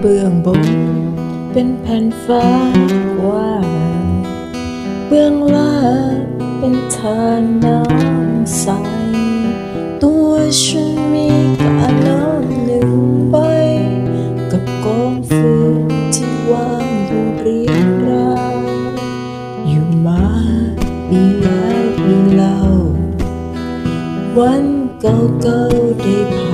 เบื้องบน เป็นแผ่นฟ้ากว้างเบื้องล่างเป็นทานน้ำใส ตัวฉันมีกาน้ำลืมไปกับกองฟืนที่วางอยู่เรียงรายอยู่มาปีแล้วปีเล่าวันเก่าๆได้ผ่าน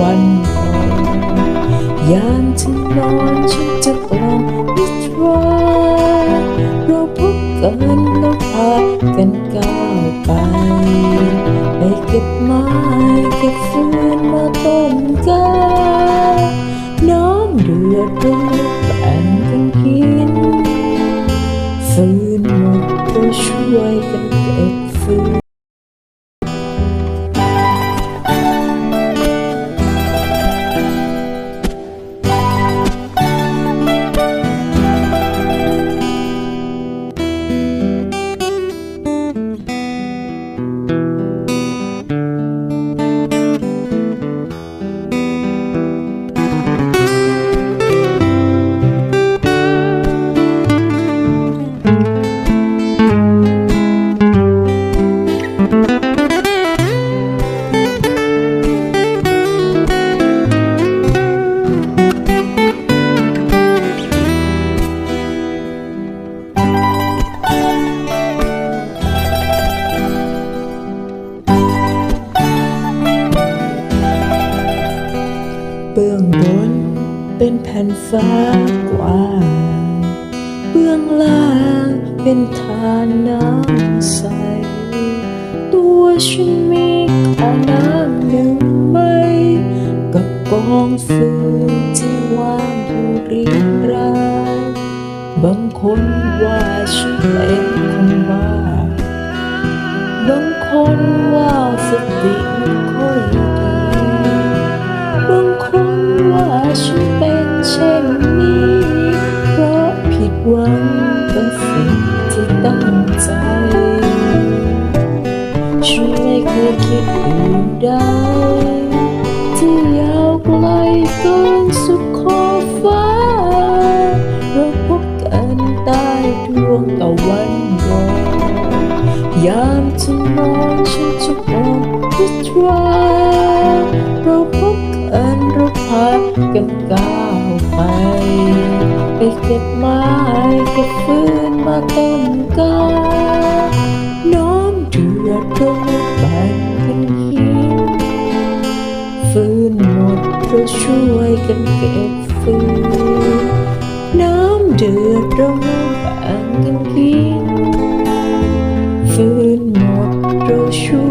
วันรอยามที่นอนฉันจะกลอมนิทราเราพบกันแล้วพากันก้าวไป ไปเก็บไม้เก็บฟืนมาต้มกาน้ำเดือดรุ่มแบ่งกันกินฟืนหมดก็ช่วยกันเก็บฟืน แผ่นฟ้ากว้างเบื้องล่างเป็นทานน้ำใส ตัวฉันมีขอน้ำหนึ่งใบกับกองฟืนที่วางอยู่เรียงรายบางคนว่าฉันเป็นคนบ้าบางคนว่าสติ คยคิดอื่นใดที่ยาวไกลเกินสุดขอบฟ้า เราพบกันใต้ดวงตะวันรอยามที่นอนฉันจะมองพิจารเราพบกันเราพากันก้าวไป ไปเก็บไม้เก็บฟืนมาต้นกาน้ำเดือดร้อนแบ่งกันกินฟื้นหมดเราช่วยกันเก็บฟืนน้ำเดือดร้อนแบ่งกันกินฟื้นหมดเราช่